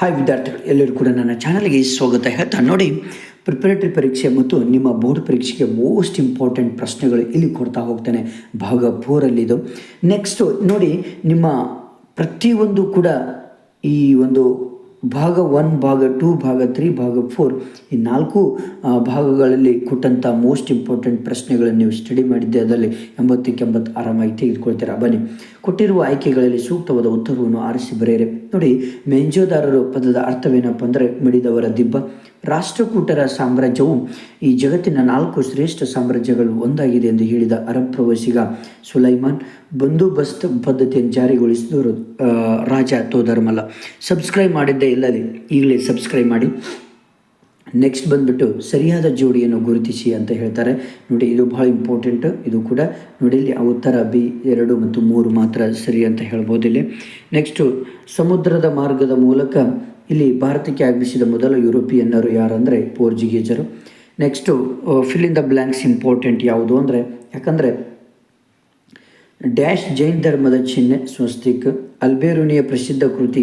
Hi ವಿದ್ಯಾರ್ಥಿಗಳು, ಎಲ್ಲರೂ ಕೂಡ ನನ್ನ ಚಾನಲ್ಗೆ ಸ್ವಾಗತ. ಹೇಳ್ತಾ ನೋಡಿ ಪ್ರಿಪರೇಟರಿ ಪರೀಕ್ಷೆ ಮತ್ತು ನಿಮ್ಮ ಬೋರ್ಡ್ ಪರೀಕ್ಷೆಗೆ ಮೋಸ್ಟ್ ಇಂಪಾರ್ಟೆಂಟ್ ಪ್ರಶ್ನೆಗಳು ಇಲ್ಲಿ ಕೊಡ್ತಾ ಹೋಗ್ತೇನೆ. ಭಾಗ ಫೋರಲ್ಲಿದು ನೆಕ್ಸ್ಟು ನೋಡಿ, ನಿಮ್ಮ ಪ್ರತಿಯೊಂದು ಕೂಡ ಈ ಒಂದು ಭಾಗ ಒನ್ ಭಾಗ ಟೂ ಭಾಗ ತ್ರೀ ಭಾಗ ಫೋರ್ ಈ ನಾಲ್ಕು ಭಾಗಗಳಲ್ಲಿ ಕೊಟ್ಟಂಥ ಮೋಸ್ಟ್ ಇಂಪಾರ್ಟೆಂಟ್ ಪ್ರಶ್ನೆಗಳನ್ನು ನೀವು ಸ್ಟಡಿ ಮಾಡಿದ್ದೆ, ಅದರಲ್ಲಿ ಎಂಬತ್ತಕ್ಕೆ ಎಂಬತ್ತು ಆರಾಮಾಗಿ ತೆಗೆದುಕೊಳ್ತೀರಾ? ಬನ್ನಿ. ಕೊಟ್ಟಿರುವ ಆಯ್ಕೆಗಳಲ್ಲಿ ಸೂಕ್ತವಾದ ಉತ್ತರವನ್ನು ಆರಿಸಿ ಬರೆಯಿರಿ. ನೋಡಿ, ಮೆಂಜೋದಾರರು ಪದದ ಅರ್ಥವೇನಪ್ಪ ಅಂದರೆ ಮಡಿದವರ ದಿಬ್ಬ. ರಾಷ್ಟ್ರಕೂಟರ ಸಾಮ್ರಾಜ್ಯವು ಈ ಜಗತ್ತಿನ ನಾಲ್ಕು ಶ್ರೇಷ್ಠ ಸಾಮ್ರಾಜ್ಯಗಳು ಒಂದಾಗಿದೆ ಎಂದು ಹೇಳಿದ ಅರಬ್ ಪ್ರವಾಸಿಗ ಸುಲೈಮಾನ್. ಬಂದೋಬಸ್ತ್ ಪದ್ಧತಿಯನ್ನು ಜಾರಿಗೊಳಿಸಿದವರು ರಾಜ ತೋದರ್ಮಲ್ಲ. ಸಬ್ಸ್ಕ್ರೈಬ್ ಮಾಡಿದ್ದೇ ಇಲ್ಲದೆ ಈಗಲೇ ಸಬ್ಸ್ಕ್ರೈಬ್ ಮಾಡಿ. ನೆಕ್ಸ್ಟ್ ಬಂದ್ಬಿಟ್ಟು ಸರಿಯಾದ ಜೋಡಿಯನ್ನು ಗುರುತಿಸಿ ಅಂತ ಹೇಳ್ತಾರೆ. ನೋಡಿ, ಇದು ಬಹಳ ಇಂಪಾರ್ಟೆಂಟ್ ಇದು ಕೂಡ ನೋಡಿ, ಇಲ್ಲಿ ಉತ್ತರ ಬಿ ಎರಡು ಮತ್ತು ಮೂರು ಮಾತ್ರ ಸರಿ ಅಂತ ಹೇಳ್ಬೋದು ಇಲ್ಲಿ. ನೆಕ್ಸ್ಟು ಸಮುದ್ರದ ಮಾರ್ಗದ ಮೂಲಕ ಇಲ್ಲಿ ಭಾರತಕ್ಕೆ ಆಗಮಿಸಿದ ಮೊದಲ ಯುರೋಪಿಯನ್ನರು ಯಾರಂದರೆ? ಪೋರ್ಚುಗೀಜರು next fill in the blanks important ಯಾವುದು ಅಂದರೆ? ಯಾಕಂದರೆ ಡ್ಯಾಶ್ ಜೈನ್ ಧರ್ಮದ ಚಿಹ್ನೆ, ಸ್ವಸ್ತಿಕ್ ಅಲ್ಬೇರುನಿಯ ಪ್ರಸಿದ್ಧ ಕೃತಿ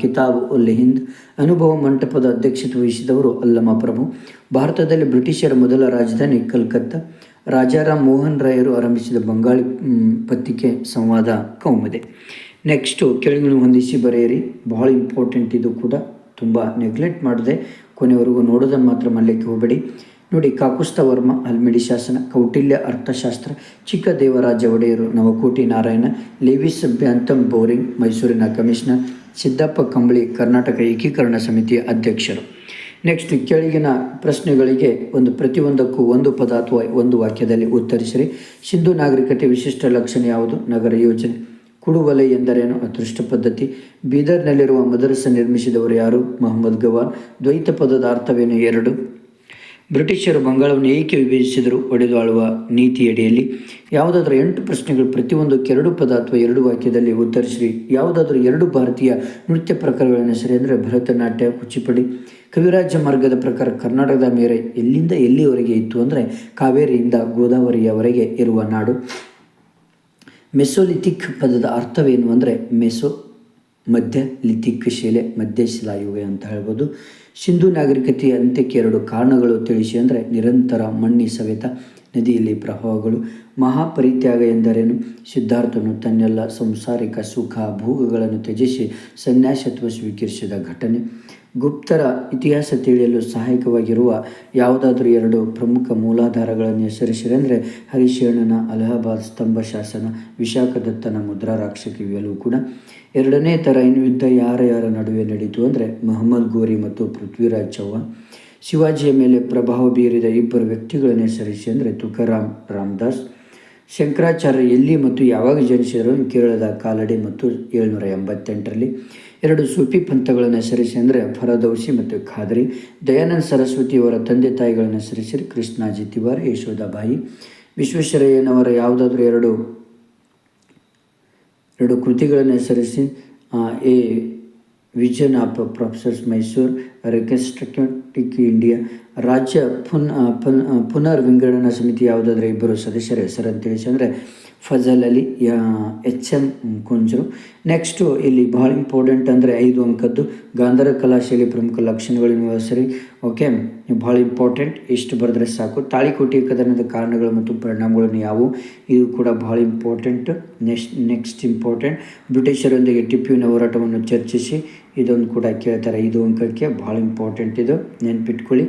ಕಿತಾಬ್ ಉಲ್ ಹಿಂದ್, ಅನುಭವ ಮಂಟಪದ ಅಧ್ಯಕ್ಷತೆ ವಹಿಸಿದವರು ಅಲ್ಲಮ ಪ್ರಭು. ಭಾರತದಲ್ಲಿ ಬ್ರಿಟಿಷರ ಮೊದಲ ರಾಜಧಾನಿ ಕಲ್ಕತ್ತಾ. ರಾಜಾರಾಮ್ ಮೋಹನ್ ರಾಯರು ಆರಂಭಿಸಿದ ಬಂಗಾಳಿ ಪತ್ರಿಕೆ ಸಂವಾದ ಕೌಮದೆ. ನೆಕ್ಸ್ಟು ಕೆಳಗಿನ ಹೊಂದಿಸಿ ಬರೆಯಿರಿ. ಬಹಳ ಇಂಪಾರ್ಟೆಂಟ್ ಇದು ಕೂಡ. ತುಂಬ ನೆಗ್ಲೆಕ್ಟ್ ಮಾಡದೆ ಕೊನೆವರೆಗೂ ನೋಡೋದನ್ನು ಮಾತ್ರ ಮಾಡಲಿಕ್ಕೆ ಹೋಗಬೇಡಿ. ನೋಡಿ, ಕಾಕುಸ್ತವರ್ಮ, ಅಲ್ಮಿಡಿ ಶಾಸನ, ಕೌಟಿಲ್ಯ ಅರ್ಥಶಾಸ್ತ್ರ, Chikka Devaraja Wodeyar, Navakoti Narayana, Lewis Bentham Bowring, ಮೈಸೂರಿನ ಕಮಿಷನರ್, ಸಿದ್ದಪ್ಪ ಕಂಬಳಿ, ಕರ್ನಾಟಕ ಏಕೀಕರಣ ಸಮಿತಿಯ ಅಧ್ಯಕ್ಷರು. ನೆಕ್ಸ್ಟ್ ಕೆಳಗಿನ ಪ್ರಶ್ನೆಗಳಿಗೆ ಒಂದು ಪ್ರತಿಯೊಂದಕ್ಕೂ ಒಂದು ಪದ ಅಥವಾ ಒಂದು ವಾಕ್ಯದಲ್ಲಿ ಉತ್ತರಿಸಿರಿ. ಸಿಂಧು ನಾಗರಿಕತೆ ವಿಶಿಷ್ಟ ಲಕ್ಷಣ ಯಾವುದು? ನಗರ ಯೋಜನೆ. ಕುಡುವಲೆ ಎಂದರೇನು? ಅದೃಷ್ಟ ಪದ್ಧತಿ. ಬೀದರ್ನಲ್ಲಿರುವ ಮದರಸ ನಿರ್ಮಿಸಿದವರು ಯಾರು? ಮೊಹಮ್ಮದ್ ಗವಾನ್. ದ್ವೈತ ಪದದ ಅರ್ಥವೇನು? ಎರಡು. ಬ್ರಿಟಿಷರು ಬಂಗಾಳವನ್ನು ಏಕೆ ವಿಭಜಿಸಿದರು, ಒಡೆದು ಆಳುವ ನೀತಿಯಡಿಯಲ್ಲಿ? ಯಾವುದಾದ್ರೂ ಎಂಟು ಪ್ರಶ್ನೆಗಳು, ಪ್ರತಿಯೊಂದಕ್ಕೆ ಎರಡು ಪದ ಅಥವಾ ಎರಡು ವಾಕ್ಯದಲ್ಲಿ ಉತ್ತರಿಸಿರಿ. ಯಾವುದಾದ್ರೂ ಎರಡು ಭಾರತೀಯ ನೃತ್ಯ ಪ್ರಕಾರಗಳನ್ನು ಹೆಸರು ಅಂದರೆ ಭರತನಾಟ್ಯ, ಕುಚಿಪಡಿ. ಕವಿರಾಜ್ಯ ಮಾರ್ಗದ ಪ್ರಕಾರ ಕರ್ನಾಟಕದ ಮೇರೆ ಎಲ್ಲಿಂದ ಎಲ್ಲಿವರೆಗೆ ಇತ್ತು ಅಂದರೆ ಕಾವೇರಿಯಿಂದ ಗೋದಾವರಿಯವರೆಗೆ ಇರುವ ನಾಡು. ಮೆಸೋಲಿಥಿಕ್ ಪದದ ಅರ್ಥವೇನು ಅಂದರೆ ಮೆಸೋ? ಮಧ್ಯ ಲಿಥಿಕ್ ಶಿಲೆ ಮಧ್ಯಶಿಲಾಯುಗ ಅಂತ ಹೇಳ್ಬೋದು. ಸಿಂಧು ನಾಗರಿಕತೆಯ ಅಂತ್ಯಕ್ಕೆ ಎರಡು ಕಾರಣಗಳು ತಿಳಿಸಿ ಅಂದರೆ ನಿರಂತರ ಮಣ್ಣಿ ಸವೆತ ನದಿಯಲ್ಲಿ ಪ್ರವಾಹಗಳು, ಮಹಾಪರಿತ್ಯಾಗ ಎಂದರೇನು? ಸಿದ್ಧಾರ್ಥನು ತನ್ನೆಲ್ಲ ಸಂಸಾರಿಕ ಸುಖ ಭೋಗಗಳನ್ನು ತ್ಯಜಿಸಿ ಸನ್ಯಾಸತ್ವ ಸ್ವೀಕರಿಸಿದ ಘಟನೆ. ಗುಪ್ತರ ಇತಿಹಾಸ ತಿಳಿಯಲು ಸಹಾಯಕವಾಗಿರುವ ಯಾವುದಾದರೂ ಎರಡು ಪ್ರಮುಖ ಮೂಲಾಧಾರಗಳನ್ನು ಹೆಸರಿಸಿರೆಂದರೆ ಹರಿಶರಣನ ಅಲಹಾಬಾದ್ ಸ್ತಂಭ ಶಾಸನ, ವಿಶಾಖದತ್ತನ ಮುದ್ರಾ ರಾಕ್ಷಕ ಇವೆಲ್ಲವೂ ಕೂಡ. ಎರಡನೇ ಥರ ಇನ್ನು ಯುದ್ಧ ಯಾರ ಯಾರ ನಡುವೆ ನಡೀತು ಅಂದರೆ ಮಹಮ್ಮದ್ ಗೋರಿ ಮತ್ತು ಪೃಥ್ವಿರಾಜ್ ಚೌಹಾಣ್. ಶಿವಾಜಿಯ ಮೇಲೆ ಪ್ರಭಾವ ಬೀರಿದ ಇಬ್ಬರು ವ್ಯಕ್ತಿಗಳನ್ನು ಹೆಸರಿಸಿ ಅಂದರೆ ತುಕಾರಾಮ್ ರಾಮದಾಸ್, ಶಂಕರಾಚಾರ್ಯ ಎಲ್ಲಿ ಮತ್ತು ಯಾವಾಗ ಜನಿಸಿದರು ಕೇರಳದ ಕಾಲಡಿ ಮತ್ತು ಏಳ್ನೂರ ಎಂಬತ್ತೆಂಟರಲ್ಲಿ. ಎರಡು ಸೂಫಿ ಪಂಥಗಳನ್ನು ಹೆಸರಿಸಿ ಅಂದರೆ ಫರದೌಸಿ ಮತ್ತು ಖಾದ್ರಿ. ದಯಾನಂದ ಸರಸ್ವತಿಯವರ ತಂದೆ ತಾಯಿಗಳನ್ನು ಹೆಸರಿಸಿರಿ ಕೃಷ್ಣಾಜಿ ತಿವಾರ್ ಯಶೋಧಾಬಾಯಿ ವಿಶ್ವೇಶ್ವರಯ್ಯನವರ ಯಾವುದಾದ್ರೂ ಎರಡು ಎರಡು ಕೃತಿಗಳನ್ನು ಹೆಸರಿಸಿ a, vision of professors Mysore reconstructing India. ರಾಜ್ಯ ಪುನ್ ಪುನರ್ವಿಂಗಡಣಾ ಪುನ್ ಪುನರ್ ವಿಂಗಡಣಾ ಸಮಿತಿ ಯಾವುದಾದ್ರೂ ಇಬ್ಬರು ಸದಸ್ಯರ ಹೆಸರಂತ ತಿಳಿಸಿ ಅಂದರೆ Fazal Ali H M Kunzru. Next ಇಲ್ಲಿ ಭಾಳ ಇಂಪಾರ್ಟೆಂಟ್ ಅಂದರೆ ಐದು ಅಂಕದ್ದು ಗಾಂಧರ ಕಲಾಶೈಲಿ ಪ್ರಮುಖ ಲಕ್ಷಣಗಳು ನೀವು ಹೆಸರಿ. ಓಕೆ ಭಾಳ ಇಂಪಾರ್ಟೆಂಟ್ ಇಷ್ಟು ಬರೆದ್ರೆ ಸಾಕು. ತಾಳಿಕೋಟಿ ಕದನದ ಕಾರಣಗಳು ಮತ್ತು ಪರಿಣಾಮಗಳನ್ನು ಯಾವುವು? ಇದು ಕೂಡ ಭಾಳ ಇಂಪಾರ್ಟೆಂಟ್ ನೆಕ್ಸ್ಟ್ ನೆಕ್ಸ್ಟ್ ಇಂಪಾರ್ಟೆಂಟ್ ಬ್ರಿಟಿಷರೊಂದಿಗೆ ಟಿಪ್ಪುವಿನ ಹೋರಾಟವನ್ನು ಚರ್ಚಿಸಿ. ಇದೊಂದು ಕೂಡ ಕೇಳ್ತಾರೆ. ಐದು ಅಂಕಕ್ಕೆ ಭಾಳ ಇಂಪಾರ್ಟೆಂಟ್ ಇದು. ನೆನ್ಪಿಟ್ಕೊಳ್ಳಿ.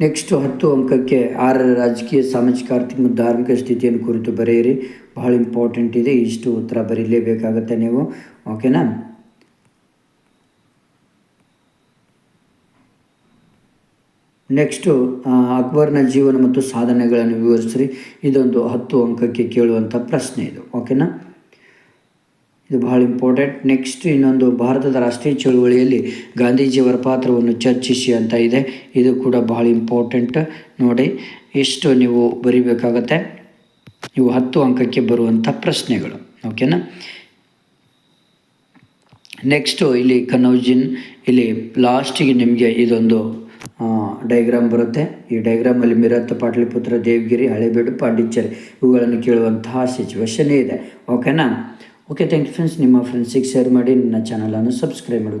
ನೆಕ್ಸ್ಟು ಹತ್ತು ಅಂಕಕ್ಕೆ ಆರರ ರಾಜಕೀಯ, ಸಾಮಾಜಿಕ, ಆರ್ಥಿಕ ಮತ್ತು ಧಾರ್ಮಿಕ ಸ್ಥಿತಿಯನ್ನು ಕುರಿತು ಬರೆಯಿರಿ. ಬಹಳ ಇಂಪಾರ್ಟೆಂಟ್ ಇದೆ. ಇಷ್ಟು ಉತ್ತರ ಬರೀಲೇಬೇಕಾಗತ್ತೆ ನೀವು. ಓಕೆನಾ ನೆಕ್ಸ್ಟು ಅಕ್ಬರ್ನ ಜೀವನ ಮತ್ತು ಸಾಧನೆಗಳನ್ನು ವಿವರಿಸ್ರಿ. ಇದೊಂದು ಹತ್ತು ಅಂಕಕ್ಕೆ ಕೇಳುವಂಥ ಪ್ರಶ್ನೆ ಇದು. ಓಕೆನಾ ಇದು ಬಹಳ ಇಂಪಾರ್ಟೆಂಟ್ ನೆಕ್ಸ್ಟ್ ಇನ್ನೊಂದು ಭಾರತದ ರಾಷ್ಟ್ರೀಯ ಚಳುವಳಿಯಲ್ಲಿ ಗಾಂಧೀಜಿಯವರ ಪಾತ್ರವನ್ನು ಚರ್ಚಿಸಿ ಅಂತ ಇದೆ. ಇದು ಕೂಡ ಬಹಳ ಇಂಪಾರ್ಟೆಂಟ್ ನೋಡಿ, ಎಷ್ಟು ನೀವು ಬರಿಬೇಕಾಗತ್ತೆ? ಇವು ಹತ್ತು ಅಂಕಕ್ಕೆ ಬರುವಂಥ ಪ್ರಶ್ನೆಗಳು. ಓಕೆನಾ ನೆಕ್ಸ್ಟು ಇಲ್ಲಿ ಕನೌಜಿನ್ ಇಲ್ಲಿ ಲಾಸ್ಟಿಗೆ ನಿಮಗೆ ಇದೊಂದು ಡೈಗ್ರಾಮ್ ಬರುತ್ತೆ. ಈ ಡೈಗ್ರಾಮಲ್ಲಿ ಮಿರತ್ ಪಾಟಲಿಪುತ್ರ ದೇವಗಿರಿ, ಹಳೆಬೀಡು, ಪಾಂಡಿಚೇರಿ ಇವುಗಳನ್ನು ಕೇಳುವಂತಹ ಸಿಚುವೇಶನ್ ಇದೆ. ಓಕೆನಾ ಓಕೆ ಥ್ಯಾಂಕ್ ಯು ಫ್ರೆಂಡ್ಸ್ ನಿಮ್ಮ ಫ್ರೆಂಡ್ಸಿಗೆ ಶೇರ್ ಮಾಡಿ ನನ್ನ ಚಾನಲನ್ನು ಸಬ್ಸ್ಕ್ರೈಬ್ ಮಾಡಿ